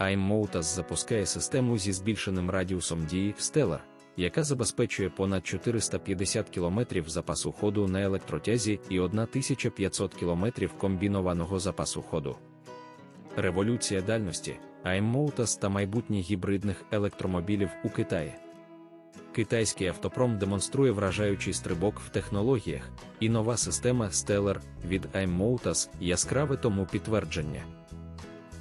iMotas запускає систему зі збільшеним радіусом дії Stellar, яка забезпечує понад 450 км запасу ходу на електротязі і 1500 км комбінованого запасу ходу. Революція дальності, iMotas та майбутнє гібридних електромобілів у Китаї. Китайський автопром демонструє вражаючий стрибок в технологіях, і нова система Stellar від iMotas яскраве тому підтвердження.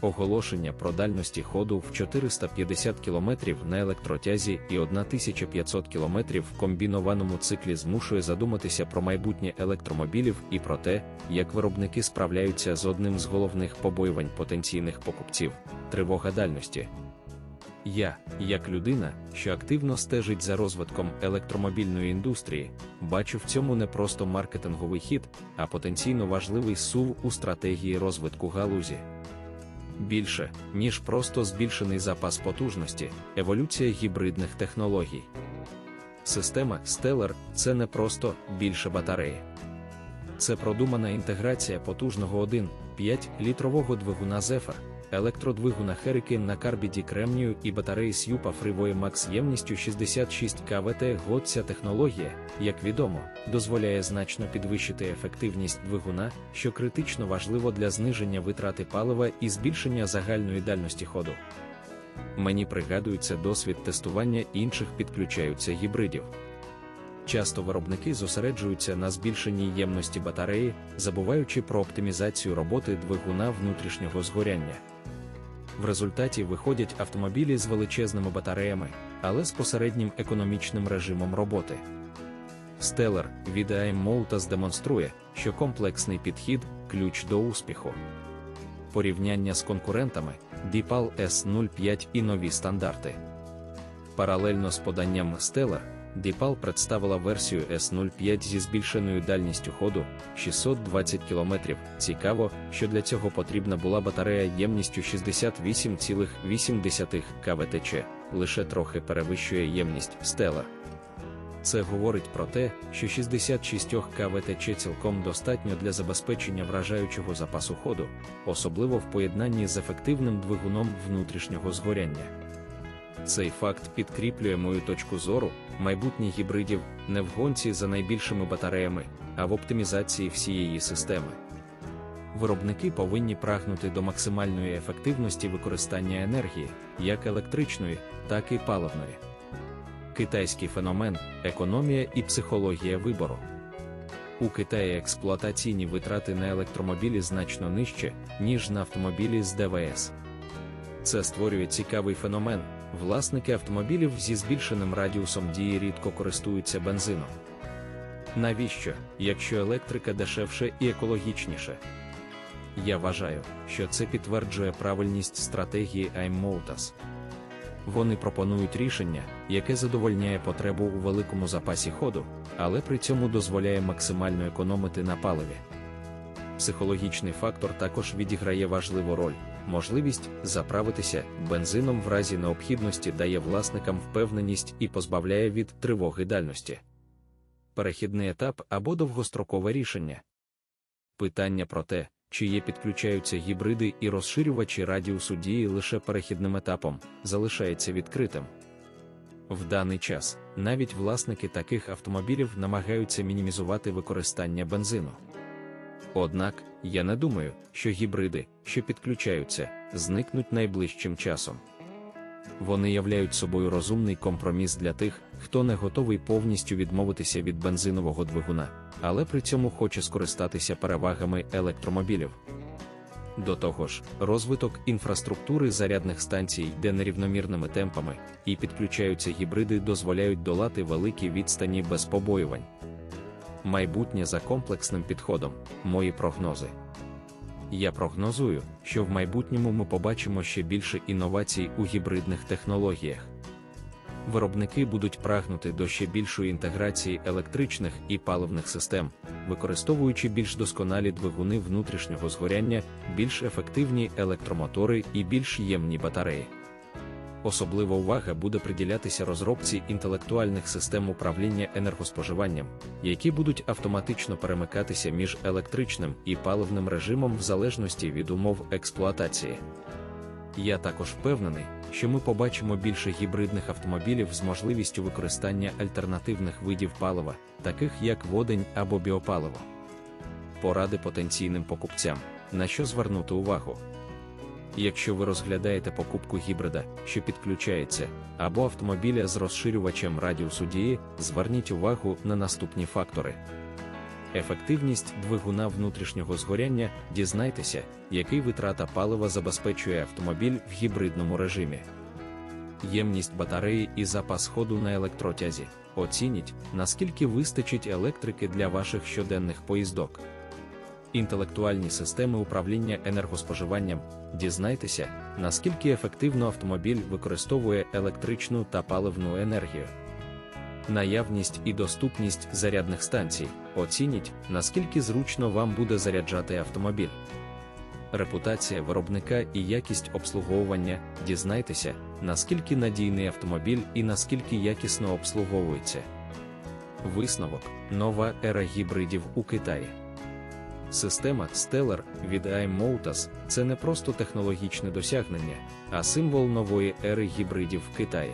Оголошення про дальності ходу в 450 км на електротязі і 1500 км в комбінованому циклі змушує задуматися про майбутнє електромобілів і про те, як виробники справляються з одним з головних побоювань потенційних покупців тривога дальності. Я, як людина, що активно стежить за розвитком електромобільної індустрії, бачу в цьому не просто маркетинговий хід, а потенційно важливий сув у стратегії розвитку галузі. Більше, ніж просто збільшений запас потужності, еволюція гібридних технологій. Система Stellar – це не просто більше батареї. Це продумана інтеграція потужного 1,5 літрового двигуна Zephyr, електродвигуна Hurricane на карбіді кремнію і батареї Сюпа Freeway Max ємністю 66 КВТ год ця технологія, як відомо, дозволяє значно підвищити ефективність двигуна, що критично важливо для зниження витрати палива і збільшення загальної дальності ходу. Мені пригадується досвід тестування інших підключаються гібридів. Часто виробники зосереджуються на збільшенні ємності батареї, забуваючи про оптимізацію роботи двигуна внутрішнього згоряння. В результаті виходять автомобілі з величезними батареями, але з посереднім економічним режимом роботи. Stellar від AM демонструє, що комплексний підхід ключ до успіху. Порівняння з конкурентами DeepL S05 і нові стандарти. Паралельно з поданням Stellar, DeepL представила версію S05 зі збільшеною дальністю ходу 620 км. Цікаво, що для цього потрібна була батарея ємністю 68,8 КВТЧ, лише трохи перевищує ємність Stellar. Це говорить про те, що 66 КВТЧ цілком достатньо для забезпечення вражаючого запасу ходу, особливо в поєднанні з ефективним двигуном внутрішнього згоряння. Цей факт підкріплює мою точку зору, майбутнє гібридів не в гонці за найбільшими батареями, а в оптимізації всієї системи. Виробники повинні прагнути до максимальної ефективності використання енергії, як електричної, так і паливної. Китайський феномен, економія і психологія вибору. У Китаї експлуатаційні витрати на електромобілі значно нижче, ніж на автомобілі з ДВС. Це створює цікавий феномен. Власники автомобілів зі збільшеним радіусом дії рідко користуються бензином. Навіщо, якщо електрика дешевше і екологічніше? Я вважаю, що це підтверджує правильність стратегії iMotas. Вони пропонують рішення, яке задовольняє потребу у великому запасі ходу, але при цьому дозволяє максимально економити на паливі. Психологічний фактор також відіграє важливу роль. Можливість заправитися бензином в разі необхідності дає власникам впевненість і позбавляє від тривоги дальності. Перехідний етап або довгострокове рішення. Питання про те, чи є підключаються гібриди і розширювачі радіусу дії лише перехідним етапом, залишається відкритим. В даний час навіть власники таких автомобілів намагаються мінімізувати використання бензину. Однак, я не думаю, що гібриди, що підключаються, зникнуть найближчим часом. Вони являють собою розумний компроміс для тих, хто не готовий повністю відмовитися від бензинового двигуна, але при цьому хоче скористатися перевагами електромобілів. До того ж, розвиток інфраструктури зарядних станцій йде нерівномірними темпами, і підключаються гібриди дозволяють долати великі відстані без побоювань. Майбутнє за комплексним підходом, мої прогнози. Я прогнозую, що в майбутньому ми побачимо ще більше інновацій у гібридних технологіях. Виробники будуть прагнути до ще більшої інтеграції електричних і паливних систем, використовуючи більш досконалі двигуни внутрішнього згоряння, більш ефективні електромотори і більш ємні батареї. Особлива увага буде приділятися розробці інтелектуальних систем управління енергоспоживанням, які будуть автоматично перемикатися між електричним і паливним режимом в залежності від умов експлуатації. Я також впевнений, що ми побачимо більше гібридних автомобілів з можливістю використання альтернативних видів палива, таких як водень або біопаливо. Поради потенційним покупцям, на що звернути увагу. Якщо ви розглядаєте покупку гібрида, що підключається, або автомобіля з розширювачем радіусу дії, зверніть увагу на наступні фактори. Ефективність двигуна внутрішнього згоряння дізнайтеся, який витрата палива забезпечує автомобіль в гібридному режимі. Ємність батареї і запас ходу на електротязі. Оцініть, наскільки вистачить електрики для ваших щоденних поїздок. Інтелектуальні системи управління енергоспоживанням. Дізнайтеся, наскільки ефективно автомобіль використовує електричну та паливну енергію. Наявність і доступність зарядних станцій. Оцініть, наскільки зручно вам буде заряджати автомобіль. Репутація виробника і якість обслуговування. Дізнайтеся, наскільки надійний автомобіль і наскільки якісно обслуговується. Висновок: нова ера гібридів у Китаї. Система Stellar від AM Motors – це не просто технологічне досягнення, а символ нової ери гібридів в Китаї.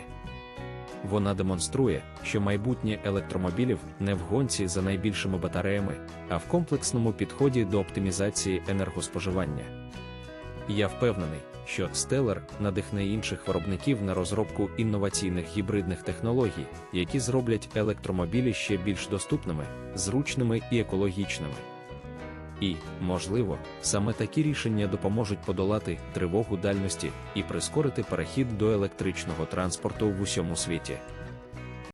Вона демонструє, що майбутнє електромобілів не в гонці за найбільшими батареями, а в комплексному підході до оптимізації енергоспоживання. Я впевнений, що Stellar надихне інших виробників на розробку інноваційних гібридних технологій, які зроблять електромобілі ще більш доступними, зручними і екологічними. І, можливо, саме такі рішення допоможуть подолати тривогу дальності і прискорити перехід до електричного транспорту в усьому світі.